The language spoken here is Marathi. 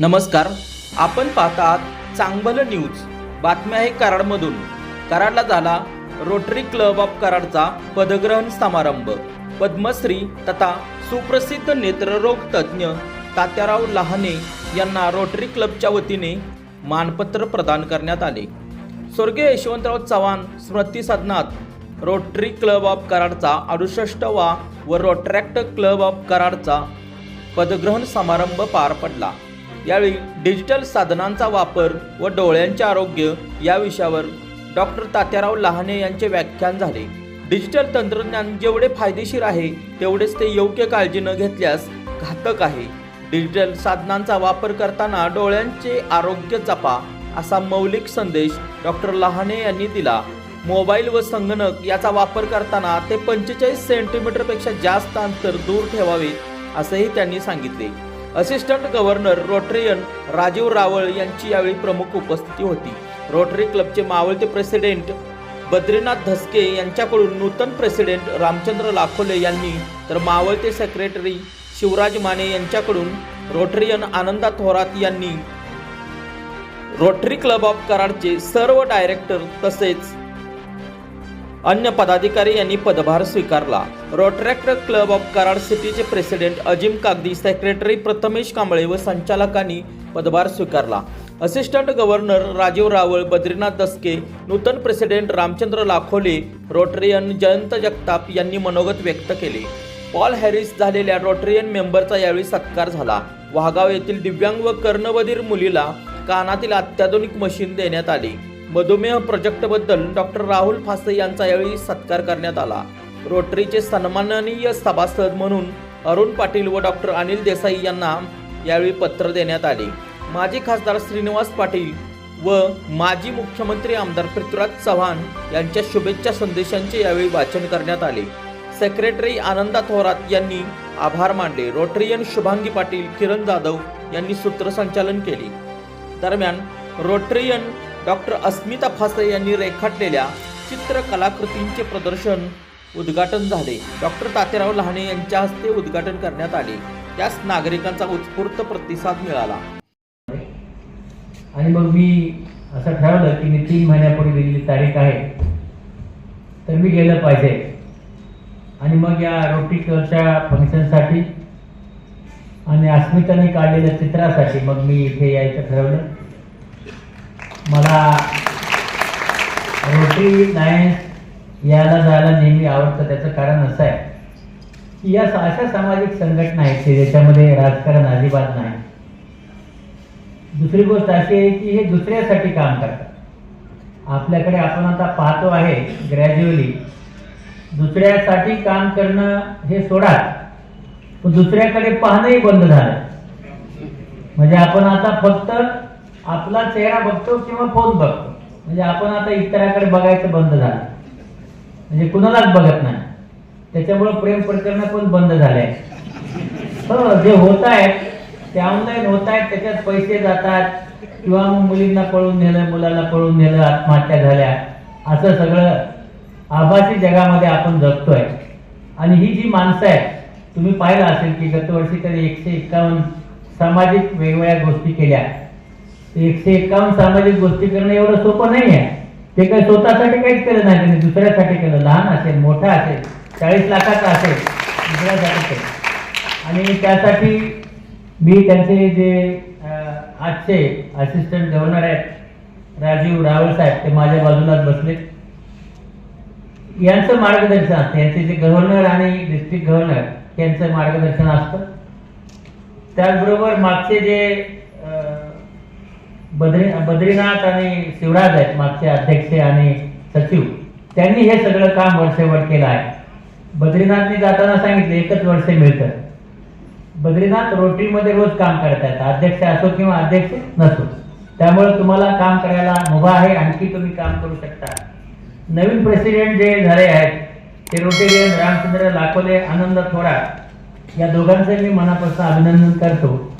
नमस्कार आपण पाहतात चांगबल न्यूज. बातम्या आहे कराडमधून. कराडला झाला रोटरी क्लब ऑफ कराडचा पदग्रहण समारंभ. पद्मश्री तथा सुप्रसिद्ध नेत्ररोग तज्ज्ञ तात्याराव लहाने यांना रोटरी क्लबच्या वतीने मानपत्र प्रदान करण्यात आले. स्वर्गीय यशवंतराव चव्हाण स्मृती सदनात रोटरी क्लब ऑफ कराडचा अडुसष्टवा व रोट्रॅक्ट क्लब ऑफ कराडचा पदग्रहण समारंभ पार पडला. यावेळी डिजिटल साधनांचा वापर व डोळ्यांचे आरोग्य या विषयावर डॉक्टर तात्याराव लहाने यांचे व्याख्यान झाले. डिजिटल तंत्रज्ञान जेवढे फायदेशीर आहे तेवढेच ते योग्य काळजी न घेतल्यास घातक आहे. डिजिटल साधनांचा वापर करताना डोळ्यांचे आरोग्य जपा असा मौलिक संदेश डॉक्टर लहाने यांनी दिला. मोबाईल व संगणक याचा वापर करताना ते पंचेचाळीस सेंटीमीटरपेक्षा जास्त अंतर दूर ठेवावे असंही त्यांनी सांगितले. Assistant governor rotarian Rajeev Rawal यांची यावेळी प्रमुख उपस्थिती होती. रोटरी क्लबचे मावळते प्रेसिडेंट बद्रीनाथ धसके यांच्याकडून नूतन प्रेसिडेंट रामचंद्र लाखोले यांनी तर मावळते सेक्रेटरी शिवराज माने यांच्याकडून रोटरियन आनंदा थोरात यांनी. रोटरी क्लब ऑफ कराडचे सर्व डायरेक्टर तसेच अन्य पदाधिकारी यांनी पदभार स्वीकारला. रोट्रॅक्ट क्लब ऑफ कराड सिटीचे प्रेसिडेंट अजिम कागदी सेक्रेटरी प्रथमेश कांबळे व संचालकांनी पदभार स्वीकारला. असिस्टंट गव्हर्नर राजीव रावळ बद्रीनाथ दसके नूतन प्रेसिडेंट रामचंद्र लाखोले रोटरियन जयंत जगताप यांनी मनोगत व्यक्त केले. पॉल हॅरिस झालेल्या रोटरियन मेंबरचा यावेळी सत्कार झाला. वाघाव येथील दिव्यांग व कर्णबधीर मुलीला कानातील अत्याधुनिक मशीन देण्यात आली. मधुमेह प्रोजेक्टबद्दल डॉक्टर राहुल फासे यांचा यावेळी सत्कार करण्यात आला. रोटरीचे सन्माननीय सभासद म्हणून अरुण पाटील व डॉक्टर अनिल देसाई यांना यावेळी पत्र देण्यात आले. माजी खासदार श्रीनिवास पाटील व माजी मुख्यमंत्री आमदार पृथ्वीराज चव्हाण यांच्या शुभेच्छा संदेशांचे यावेळी वाचन करण्यात आले. सेक्रेटरी आनंदा थोरात यांनी आभार मानले. रोटरियन शुभांगी पाटील किरण जाधव यांनी सूत्रसंचालन केले. दरम्यान रोटरियन डॉक्टर अस्मिता फासरे यांनी रेखाटलेल्या चित्रकलाकृतींचे प्रदर्शन उद्घाटन झाले. डॉक्टर तात्याराव लहाने यांच्या हस्ते उद्घाटन करण्यात आले. त्यास नागरिकांचा उत्स्फूर्त प्रतिसाद मिळाला. आणि मग मी असं ठरवलं की मी तीन महिन्यापूर्वी दिलेली तारीख आहे. तर मी गेलं पाहिजे. आणि मग या रोटी क्लबच्या फंक्शनसाठी आणि अस्मिताने काढलेल्या चित्रासाठी मग मी इथे यायचं ठरवलं. मला रोटरी लायन्स यायला जायला नेहमी आवडतं त्याचं कारण असं आहे की या अशा सामाजिक संघटना आहेत की ज्याच्यामध्ये राजकारण अजिबात नाही. दुसरी गोष्ट अशी आहे की हे दुसऱ्यासाठी काम करतात. आपल्याकडे आपण आता पाहतो आहे ग्रॅज्युअली दुसऱ्यासाठी काम करणं हे सोडा पण दुसऱ्याकडे पाहणंही बंद झालं म्हणजे आपण आता फक्त आपला चेहरा बघतो किंवा फोन बघतो. म्हणजे आपण आता इतराकडे बघायचं बंद झालं. म्हणजे कुणालाच बघत नाही. त्याच्यामुळं प्रेम प्रकरण पण बंद झाले हो जे होत आहेत ते ऑनलाईन होत आहेत त्याच्यात पैसे जातात. किंवा मग मुलींना पळून नेलं मुलाला पळून नेलं आत्महत्या झाल्या. असं सगळं आभासी जगामध्ये आपण जगतोय. आणि ही जी माणसं आहेत तुम्ही पाहिलं असेल की गतवर्षी तरी एकशे एकावन्न सामाजिक वेगवेगळ्या गोष्टी केल्या. एकशे काम सामाजिक गोष्टी करणं एवढं सोपं नाही आहे ते काही स्वतःसाठी काहीच केलं नाही त्यांनी दुसऱ्यासाठी केलं लहान असेल मोठा असेल चाळीस लाखाचा असेल दुसऱ्यासाठी केलं आणि त्यासाठी मी त्यांचे जे आजचे असिस्टंट गव्हर्नर आहेत राजीव रावळ साहेब ते माझ्या बाजूलाच बसले यांचं मार्गदर्शन असतं. यांचे जे गव्हर्नर आणि डिस्ट्रिक्ट गव्हर्नर यांचं मार्गदर्शन असतं. त्याचबरोबर मागचे जे बद्री बद्रीनाथ आणि शिवराज आहेत मागचे अध्यक्ष आणि सचिव. त्यांनी हे सगळं काम वर्षभर केलं आहे. बद्रीनाथने जाताना सांगितले एकच वर्ष मिळतं. बद्रीनाथ रोटरीमध्ये रोज काम करत आहेत अध्यक्ष असो किंवा अध्यक्ष नसो. त्यामुळे तुम्हाला काम करायला मुभा आहे आणखी तुम्ही काम करू शकता. नवीन प्रेसिडेंट जे झाले आहेत ते रोटेरियन रामचंद्र लाखोले आनंद थोरात या दोघांचे मी मनापासून अभिनंदन करतो.